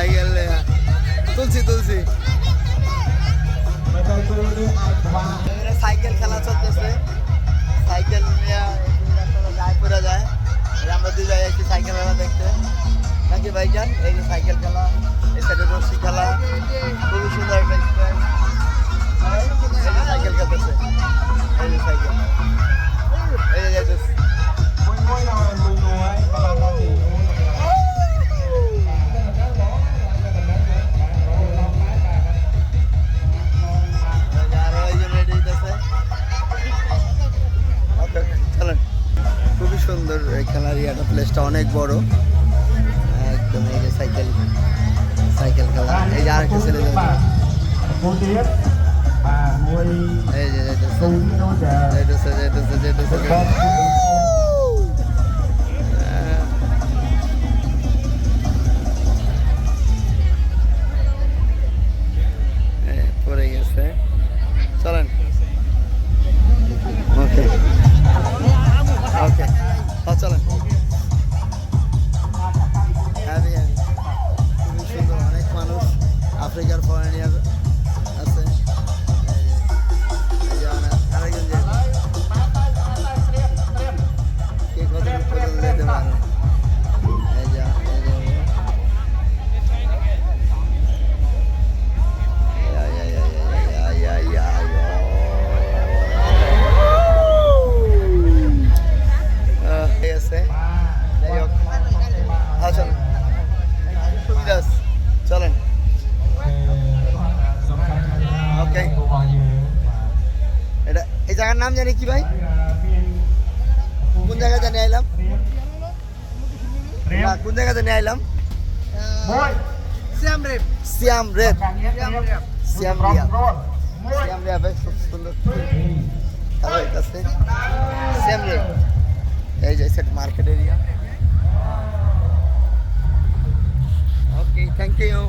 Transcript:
I গেল তুলছি তুলছি। সাইকেল খেলা চলতেছে। সাইকেল নিয়ে যায় পুরা যায়। আমরা দুই জায়গায় একটি সাইকেল খেলা দেখতে। নাকি ভাইজান? এই যে সাইকেল খেলা। সুন্দর খেলার ইয়াটা প্লেসটা অনেক বড় একদম এই যে সাইকেল সাইকেল খেলা এই যে আরেকটা ছেলে এই যে আফ্রিকার ফরেনিয়ার আছে এই যে- জায়গার নাম জানি কি ভাই কোন জায়গায় জানি আইলাম না, কোন জায়গায় জানি আইলাম Siam Reap. Siem Reap Siam Reap. সিয়াম রিয়া সিয়াম রিয়া ভাই খুব সুন্দর খেলা হইতাছে সিয়াম রিয়া এই যে set market area okay thank you O